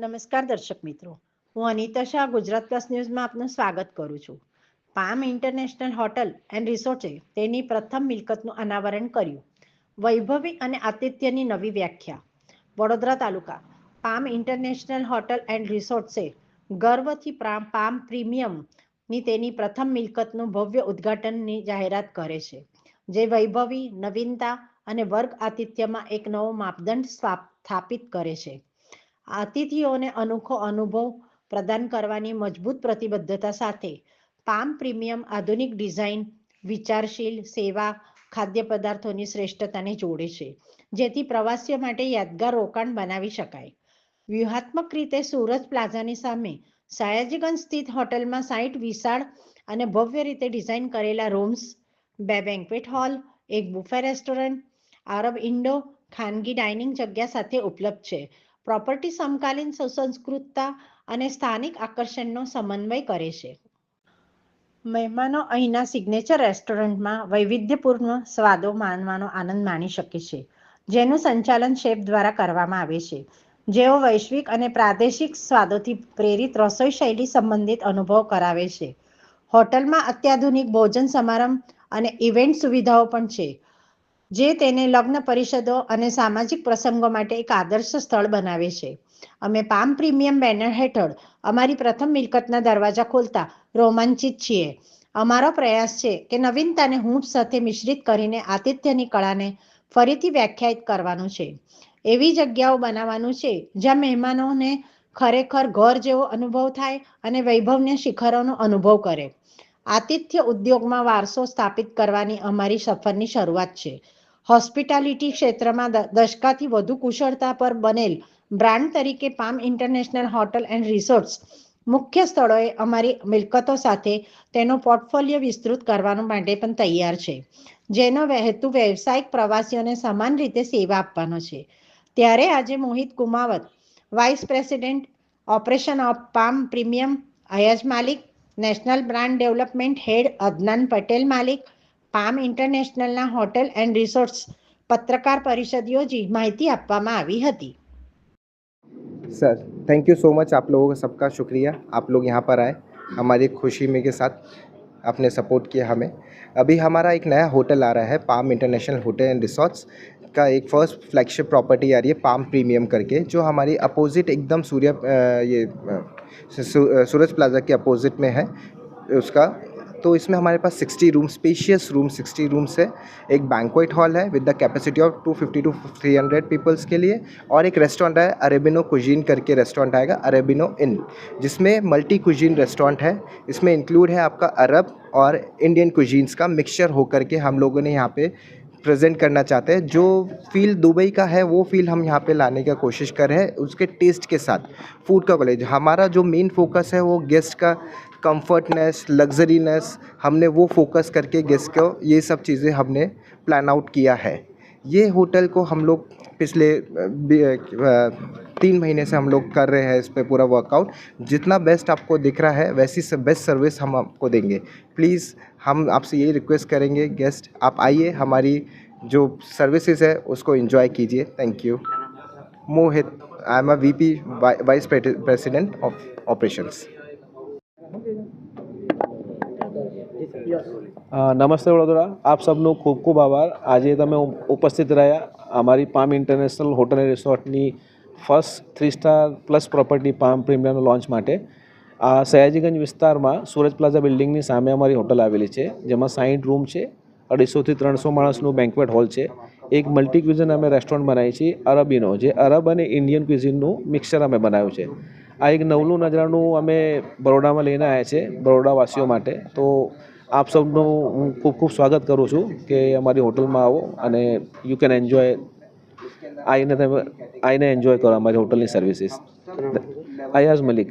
નમસ્કાર દર્શક મિત્રો. હું અનિતા શાહ, ગુજરાત પ્લસ ન્યૂઝમાં આપનું સ્વાગત કરું છું. પામ ઇન્ટરનેશનલ હોટલ એન્ડ રિસોર્ટે તેની પ્રથમ મિલકતનું અનાવરણ કર્યું. વૈભવી અને આતિથ્યની નવી વ્યાખ્યા. વડોદરા તાલુકા પામ ઇન્ટરનેશનલ હોટલ એન્ડ રિસોર્ટ્સે ગર્વથી પામ પ્રીમિયમની તેની પ્રથમ મિલકતનું ભવ્ય ઉદ્ઘાટનની જાહેરાત કરે છે, જે વૈભવી, નવીનતા અને વર્ગ આતિથ્યમાં એક નવો માપદંડ સ્થાપિત કરે છે. અતિથિઓને અનોખો અનુભવ પ્રદાન કરવાની મજબૂત પ્રતિબદ્ધતા સાથે પામ પ્રીમિયમ આધુનિક ડિઝાઇન, વિચારશીલ સેવા, ખાદ્ય પદાર્થોની શ્રેષ્ઠતાને જોડે છે, જેથી પ્રવાસીઓ માટે યાદગાર રોકાણ બનાવી શકાય. વ્યૂહાત્મક રીતે સુરત પ્લાઝાની સામે સયાજીગંજ સ્થિત હોટલમાં સાઈઠ વિશાળ અને ભવ્ય રીતે ડિઝાઇન કરેલા રૂમ્સ, બે બેન્કવેટ હોલ, એક બુફે રેસ્ટોરન્ટ આરબ ઇન્ડો ખાનગી ડાઇનિંગ જગ્યા સાથે ઉપલબ્ધ છે પ્રોપર્ટી સમકાલીન સુસંસ્કૃતતા અને સ્થાનિક આકર્ષણનો સમન્વય કરે છે. મહેમાનો અહીંના સિગ્નેચર રેસ્ટોરન્ટમાં વૈવિધ્યપૂર્ણ સ્વાદો માણવાનો આનંદ માણી શકે છે, જેનું સંચાલન શેફ દ્વારા કરવામાં આવે છે. જેઓ વૈશ્વિક અને પ્રાદેશિક સ્વાદોથી પ્રેરિત રસોઈ શૈલી સંબંધિત અનુભવ કરાવે છે. હોટલમાં અત્યાધુનિક ભોજન સમારંભ અને ઇવેન્ટ સુવિધાઓ પણ છે. જે તેને લગ્ન પરિષદો અને સામાજિક પ્રસંગો માટે એક આદર્શ સ્થળ બનાવે છે. અમે પામ પ્રીમિયમ બેનર હેઠળ અમારી પ્રથમ મિલકતના દરવાજા ખોલતા રોમાંચિત છીએ. અમારો પ્રયાસ છે કે નવીનતાને હૂંફ સાથે મિશ્રિત કરીને આતિથ્યની કળાને ફરીથી વ્યાખ્યાયિત કરવાનું છે. એવી જગ્યાઓ બનાવવાનું છે જ્યાં મહેમાનોને ખરેખર ઘર જેવો અનુભવ થાય અને વૈભવને શિખરોનો અનુભવ કરે. આતિથ્ય ઉદ્યોગમાં વારસો સ્થાપિત કરવાની અમારી સફરની શરૂઆત છે. હોસ્પિટાલિટી ક્ષેત્રમાં દશકાથી વધુ કુશળતા પર બનેલ બ્રાન્ડ તરીકે Palm International hotel and resorts મુખ્ય સ્થળોએ અમારી મિલકતો સાથે તેનો પોર્ટફોલિયો વિસ્તૃત કરવાનું માટે પણ તૈયાર છે, જેનો હેતુ વ્યવસાયિક પ્રવાસીઓને સમાન રીતે સેવા આપવાનો છે. ત્યારે આજે Mohit Kumawat, vice president, operation of Palm Premium અયજ માલિક, national brand development head Adnan Patel માલિક પામ ઇન્ટરનેશનલના હોટેલ એન્ડ રિસોર્ટ્સ પત્રકાર પરિષદ યોજી માહિતી આપવામાં આવી હતી sir thank you so much आप लोगों का सबका शुक्रिया आप लोग यहाँ पर आए हमारी खुशी में के साथ आपने सपोर्ट किया हमें अभी हमारा एक नया होटल आ रहा है palm international hotel and resorts का एक फर्स्ट फ्लैगशिप प्रॉपर्टी आ रही है पाम प्रीमियम करके जो हमारी अपोजिट एकदम सूर्य अ, ये अ, सू- अ, सूरज प्लाजा के अपोजिट में है उसका तो इसमें हमारे पास 60 रूम स्पेशियस रूम 60 रूम्स है। एक बैंक्वेट हॉल है with the capacity of 250 to 300 peoples के लिए और एक रेस्टोरेंट है अरेबिनो कुजीन करके रेस्टोरेंट आएगा अरेबिनो इन जिसमें मल्टी कुजीन रेस्टोरेंट है। इसमें इंक्लूड है आपका अरब और इंडियन कुजीन्स का मिक्सचर होकर के हम लोगों ने यहाँ पे प्रेजेंट करना चाहते हैं। जो फील दुबई का है, वो फील हम यहाँ पे लाने का कोशिश कर रहे हैं उसके टेस्ट के साथ। फ़ूड का कॉलेज हमारा जो मेन फोकस है वो गेस्ट का कंफर्टनेस लग्जरीनेस हमने वो फोकस करके गेस्ट को ये सब चीज़ें हमने प्लान आउट किया है। ये होटल को हम लोग पिछले तीन महीने से हम लोग कर रहे हैं इस पर पूरा वर्कआउट जितना बेस्ट आपको दिख रहा है, वैसी सब बेस्ट सर्विस हम आपको देंगे। प्लीज़ हम आपसे यही रिक्वेस्ट करेंगे गेस्ट आप आइए, हमारी जो सर्विसेज़ है, उसको एंजॉय कीजिए। Thank you Mohit I am a V P vice president of operations નમસ્તે વડોદરા. આપ સબનો ખૂબ ખૂબ આભાર. આજે તમે ઉપસ્થિત રહ્યા અમારી Palm international hotel and રિસોર્ટની first three star plus property Palm Premium launch માટે. આ સયાજીગંજ વિસ્તારમાં સુરજ પ્લાઝા બિલ્ડિંગની સામે અમારી હોટલ આવેલી છે, જેમાં સાઠ રૂમ છે, અઢીસોથી ત્રણસો માણસનું બેન્ક્વેટ હોલ છે, એક મલ્ટી ક્વિઝન અમે રેસ્ટોરન્ટ બનાવી છીએ અરબીનો, જે અરબ અને ઇન્ડિયન ક્વિઝિનનું મિક્સર અમે બનાવ્યું છે. આ એક નવલું નજરાનું અમે બરોડામાં લઈને આવ્યા છે, બરોડાવાસીઓ માટે. તો આપ સૌનું હું ખૂબ ખૂબ સ્વાગત કરું છું કે અમારી હોટલમાં આવો અને યુ કેન એન્જોય આવીને તમે આવીને એન્જોય કરો અમારી હોટલની સર્વિસીસ અયાઝ મલિક.